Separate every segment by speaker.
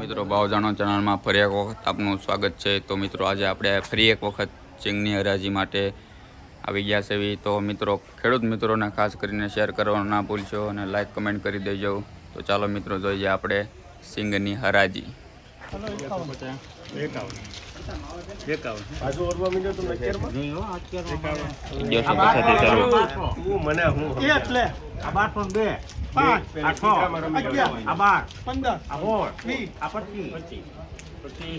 Speaker 1: મિત્રો ભાવ જાણો ચેનલમાં ફરી એક વખત આપનું સ્વાગત છે. તો મિત્રો આજે આપણે ફરી એક વખત સિંગની હરાજી માટે આવી ગયા છે એવી. તો મિત્રો ખેડૂત મિત્રોને ખાસ કરીને શેર કરવાનું ના ભૂલશો અને લાઈક કમેન્ટ કરી દેજો. તો ચાલો મિત્રો જોઈએ આપણે સિંગની હરાજી. અગિયારસો પચીસ.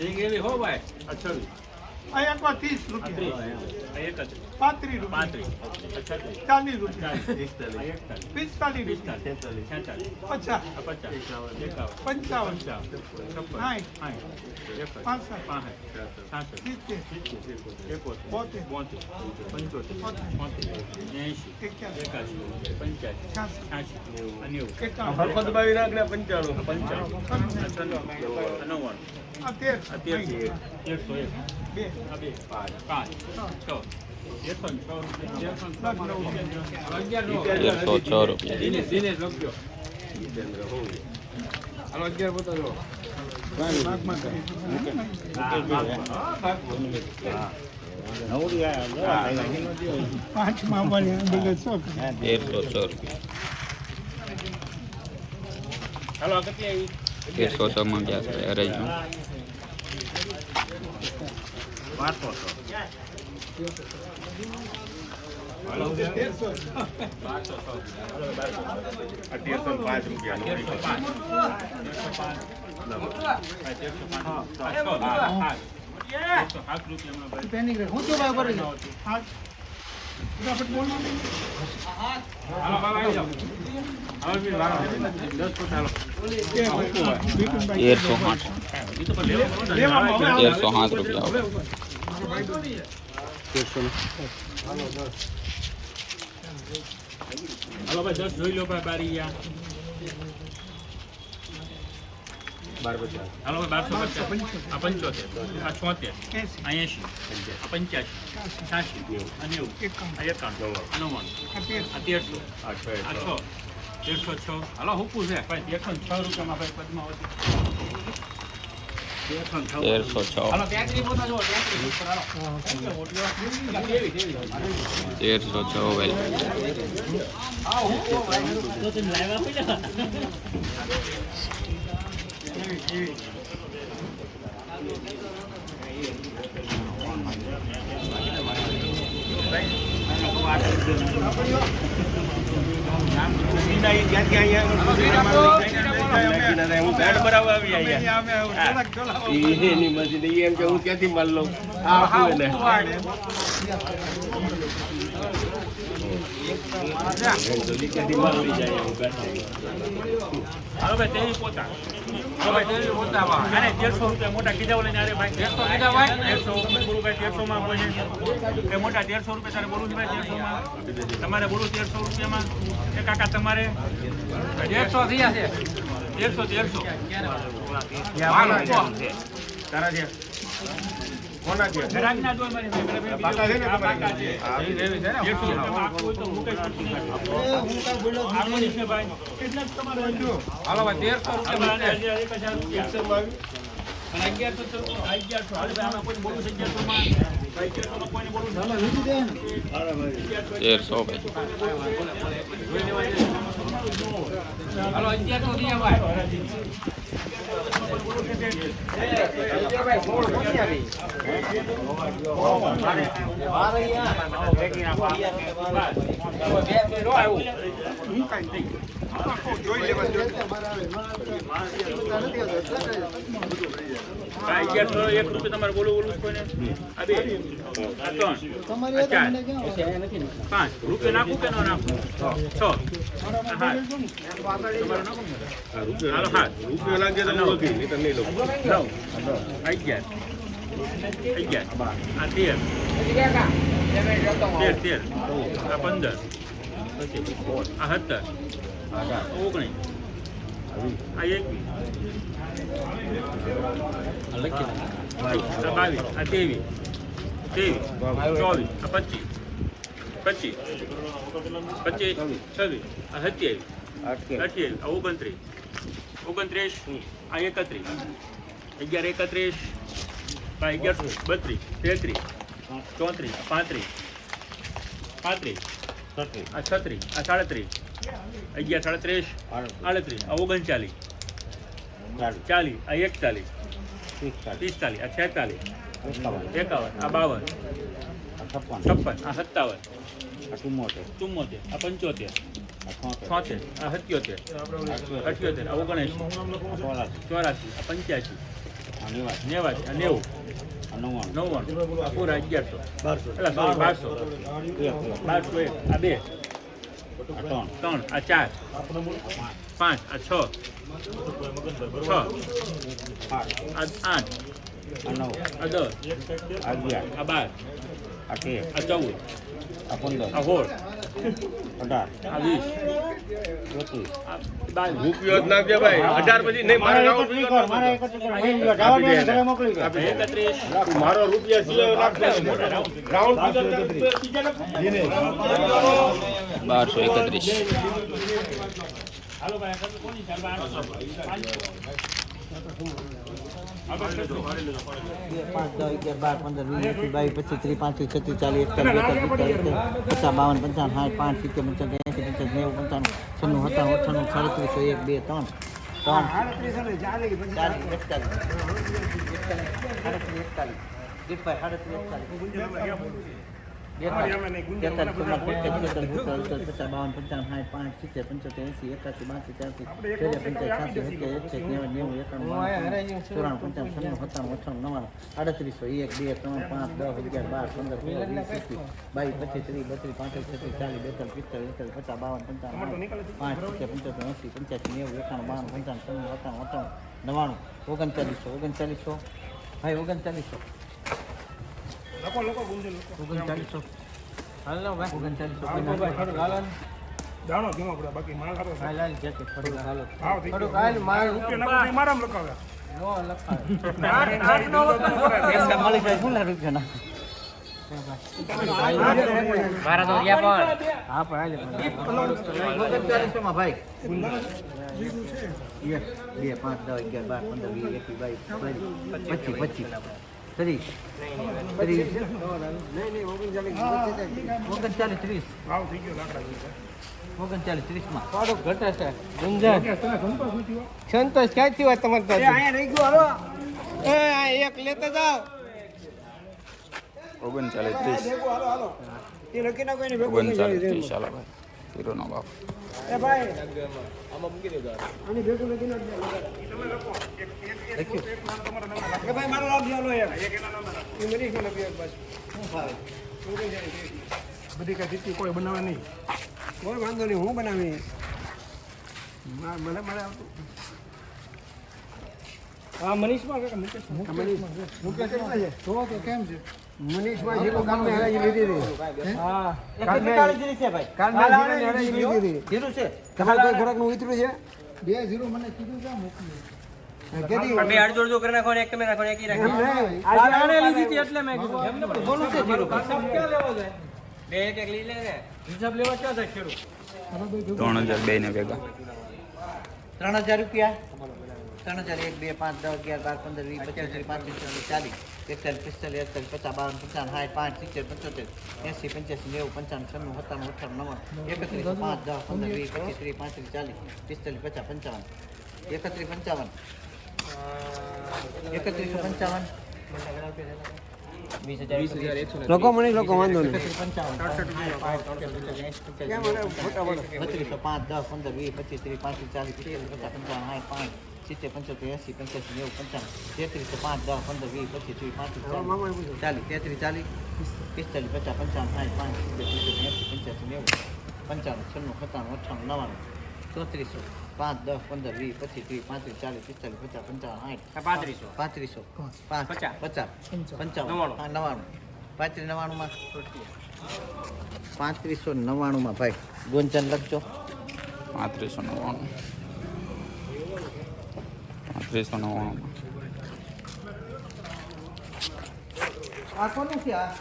Speaker 1: ચાલુ
Speaker 2: હો ભાઈ.
Speaker 3: એટલે
Speaker 4: આ
Speaker 3: વાર ત્રીસ રૂપિયા. પાંત્રીસ રૂપિયા. ચાલીસ રૂપિયા. પિસ્તાલીસ. પચાસ. પંચાવન.
Speaker 2: પંચાણું.
Speaker 3: તેર બે
Speaker 1: તેરસો છ રૂપિયા. તેરસો છ રૂપિયા. તેરસો છ માં ગયા છે હરાજીમાં
Speaker 3: તેરસો
Speaker 2: અઢીસો પાંચ રૂપિયા
Speaker 3: હું તો ભાઈ ભરી હા ફટાફટ બોલ
Speaker 1: તેરસો આઠ તેરસો સાત રૂપિયા આવે
Speaker 4: હાલો ભાઈ, દસ જોઈ લો ભાઈ, બારી ગયા હાલો ભાઈ, બારસો પચાસ. આ આ છોતેર. આ એંશી આ પંચ્યાસી છ્યાસી આ નેવું આ આ નવ્વાણું
Speaker 3: આ
Speaker 4: તેરસો આ છ છ હાલો હુકું છે ભાઈ તેરસો છ રૂપિયામાં ભાઈ પદ્માવતી. તેરસો ને છ
Speaker 1: તેરસો છ
Speaker 4: હાલો ત્યાંથી પોતા જો ત્યાંથી ઉપર હાલો કેવી કેવી
Speaker 1: તેરસો છ ભાઈ
Speaker 4: તો
Speaker 2: ક્યાંથી માલ લઉં? ક્યાંથી માલ લઈ જાય હું ગાંઠ
Speaker 4: હાલો ભાઈ તેવી પોતા. હાલો ભાઈ તેવી પોતા વા. અને 1300 રૂપિયા મોટા કીધા ઓલે અરે ભાઈ. તેરસો કીધા ભાઈ 1300 બોલું ભાઈ 1300 માં બોલે એ મોટા 1300 રૂપિયા તારે બોલું છે ભાઈ 1300 માં. તમારે બોલું તેરસો રૂપિયામાં. એ કાકા તમારે? તેરસો થયા છે. 1300 1300 તારા છે.
Speaker 2: કોના કે
Speaker 4: ઘરાકના દોય મારી
Speaker 2: બાકા છે ને
Speaker 4: બાકા છે.
Speaker 2: હા, ઈ છે ને?
Speaker 4: 1300 રૂપિયામાં આખું હોય તો હું કઈ કરતી નથી. આખું છે ભાઈ એટલે જ તમારે હાલો ભાઈ 1300 રૂપિયા અને અગિયારસો તો અગિયારસો. હાલ ભાઈ કોઈને બોલું છે
Speaker 1: તેરસો ભાઈ
Speaker 4: હાલો ભાઈ ભાઈ અગિયારસો એક રૂપિયા તમારે બોલું બોલું છે કોઈને? આ બે. આ ત્રણ. આ ચાર. પાંચ. રૂપિયા નાખું કે ન નાખું? છ. હાલો હાથ
Speaker 2: રૂપિયો લાગે તો
Speaker 4: નવ. અગિયાર. અગિયાર. આ તેર. તેર તેર. આ પંદર. આ સત્તર. ઓગણીસ. બાવીસ આ ત્રેવીસ ત્રેવીસ ચોવીસ આ પચીસ પચીસ પચીસ છવ્વીસ આ સત્યાવીસ અઠ્યાવીસ આ ઓગણત્રીસ ઓગણત્રીસ આ એકત્રીસ અગિયાર એકત્રીસ આ અગિયાર બત્રીસ તેત્રીસ ચોત્રીસ પાંત્રીસ પાંત્રીસ આ છત્રીસ આ સાડત્રીસ અગિયાર સાડત્રીસ આડત્રીસ ઓગણચાલીસ. ચાલીસ. આ એકતાલીસ. પિસ્તાલીસ આ છેતાલીસ. એકાવન. આ બાવન. છપ્પન. આ સત્તાવન. ચુમ્મોતેર. ચુમ્મોતેર આ પંચોતેર. છોતેર. આ સત્યોતેર. અઠ્યોતેર આ ઓગણએંશી ચોરાસી. આ પંચ્યાસી. નેવાસી. આ નેવું. નવ્વાણું. આ પૂરા અગિયારસો. એટલે બારસો. બારસો એક આ બે. ત્રણ આ ચાર પાંચ આ છ છ આ આઠ આ દસ આ બાર આ તેર આ ચૌદ આ પંદર આ
Speaker 2: મારે રૂપિયા સિવાય નાખજે
Speaker 1: બારસો એકત્રીસ.
Speaker 5: પાંચ દસ બાર પંદર વીસ એકવીસ બાવીસ પચીસ ત્રીસ પાંત્રીસ છત્રીસ ચાલીસ એકતાલીસ બેતાલીસ પચાસ બાવન પંચાવન સાઠ પાંચ સિત્તેર પંચાવન એંસી પંચાવન નેવું પંચાવન છન્નું સત્તાવન અઠ્ઠાણું સાડત્રીસો એક બે ત્રણ ત્રણ સાડત્રીસ એકતાલીસ આડત્રીસો, એક, બે, ત્રણ, પાંચ, દસ, અગિયાર, બાર, પંદર, બાવીસ, પચીસ, ત્રીસ, બત્રીસ, પાંત્રીસ, છત્રીસ, ચાલીસ, બેતાલીસ, પિસ્તાલીસ, એકતાલીસ, પચાસ, બાવન, પંચાવન, પાંચ, સિત્તેર, પંચોતેર, એંસી, પંચ્યાસી, નેવું, એકાણું, બાણું, પંચાવન, ત્રણ અઠાણું અઠાણું નવ્વાણું, ઓગણચાલીસો, ઓગણચાલીસો, ભાઈ ઓગણચાલીસો.
Speaker 3: લોકો લોકો ગુંજે લોકો
Speaker 5: ઓગણચાલીસો. હાલો ભાઈ ઓગણચાલીસો
Speaker 3: દાણો ધીમો પડે બાકી માલ ખાતો
Speaker 5: હાલ હાલ જશે થોડુંક હાલો.
Speaker 3: ભાવ થઈ ગયો.
Speaker 5: હાલ માર
Speaker 3: રૂપિયા નાખો તો મારામાં લખાવ્યા.
Speaker 5: નો લખાય. મળી જાય શું રૂપિયા ના હા પણ માં ભાઈ. બે પાંચ દસ અગિયાર બાર પંદર વીસ એકવીસ બાવીસ પચીસ પચીસ. ત્રીસ ત્રીસ ઓગણચાલીસ ત્રીસ ઓગણચાલીસ
Speaker 6: ત્રીસમાં. ઘટે છે.
Speaker 3: તને સંતોષ
Speaker 6: ક્યાંથી હોય તમારે એ આ એક લેતા જાઓ.
Speaker 1: ઓગણચાલીસ ત્રીસ ઓગણચાલીસ ત્રીસ ચાલો ભાઈ. હીરોનો બાપ
Speaker 6: એ ભાઈ એ ભાઈ મારો લાભ ચાલો એક એ મનીષનો લખી એક બસ
Speaker 3: બધી કઈ સ્થિતિ કોઈ બનાવે નહીં
Speaker 6: કોઈ વાંધો નહીં હું બનાવી
Speaker 3: મા- મને મને આવતું
Speaker 6: હા મનીષમાં
Speaker 3: મનીષ તો તો કેમ છે
Speaker 6: મનીષમાં જીરો કામને હરાજી લીધી હતી. હા.
Speaker 5: છે ભાઈ.
Speaker 6: કાલના લીધી હતી.
Speaker 5: છે.
Speaker 6: તમારે કોઈ ઘરાકનું ઉતર્યું છે?
Speaker 3: બે ઝીરો મને કીધું ક્યાં મોકલ્યું
Speaker 6: કેદી
Speaker 7: બે અડધો અડધો કરી નાખો એક તમે નાખો એક રાખો.
Speaker 6: એમ નહીં.
Speaker 7: આને લીધી હતી એટલે મેં કીધું.
Speaker 5: બોલું છે જીરું
Speaker 7: બે એક એક લઈ લે ને. હિસાબ લેવા ક્યાં થાય ખેડૂત?
Speaker 1: ત્રણ હજાર બે ને ભેગા.
Speaker 5: ત્રણ હજાર રૂપિયા? ત્રણ હજાર એક બે પાંચ દસ અગિયાર બાર પંદર વીસ પચીસ ત્રીસ પાંત્રીસ ચાલીસ ચાલીસ એકતાલીસ પિસ્તાલીસ એકતાલીસ પચાસ બાવન પંચાવન સાઠ પાંચ સિત્તેર પંચોતેર એંસી પંચ્યાસી નેવું પંચાવન છન્નું સત્તાણું અઠાણું નવ એકત્રીસ પાંચ દસ પંદર વીસ પચીસ ત્રીસ પાંત્રીસ ચાલીસ પિસ્તાલીસ પચાસ પંચાવન એકત્રીસ પંચાવન એકત્રીસો પંચાવન
Speaker 7: વીસ હજાર વીસ હજાર એકસો
Speaker 6: લોકો મનીષ લોકો વાંધો નહીં
Speaker 5: બત્રીસો પાંચ દસ પંદર વીસ. પચીસ ત્રીસ પાંત્રીસ ચાલીસ પચાસ પંચાવન સાઠ પાંચ સિત્તેર પંચોતેર એસી પંચ્યાસી નેવું પંચાણું તેત્રીસો પાંચ દસ પંદર વીસ પચીસ ત્રીસ પાંત્રીસ ચાલીસ તેત્રીસ ચાલીસ પિસ્તાલીસ પચાસ પંચાવન સાઠ પાંચ સિત્તેર પંચોતેર એંસી પંચ્યાસી નેવું પંચાણું છન્નું સત્તાણું અઠ્ઠાણું નવ્વાણું ચોત્રીસો પાંચ દસ પંદર વીસ પચીસ ત્રીસ પાંત્રીસ ચાલીસ પિસ્તાલીસ પચાસ પંચાવન સાઠ
Speaker 7: પાંત્રીસો.
Speaker 5: પાંત્રીસો પાંચ
Speaker 7: પચાસ.
Speaker 5: પચાસ પંચાવન.
Speaker 7: નવ્વાણું
Speaker 5: પાંત્રીસ નવ્વાણુંમાં પાંત્રીસો નવ્વાણુંમાં ભાઈ. ગોંચન લખજો.
Speaker 1: પાંત્રીસો નવ્વાણું પાંત્રીસો નવ્વાણું
Speaker 5: આ કોનું છે આ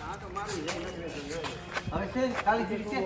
Speaker 5: હવે છે જીરી છે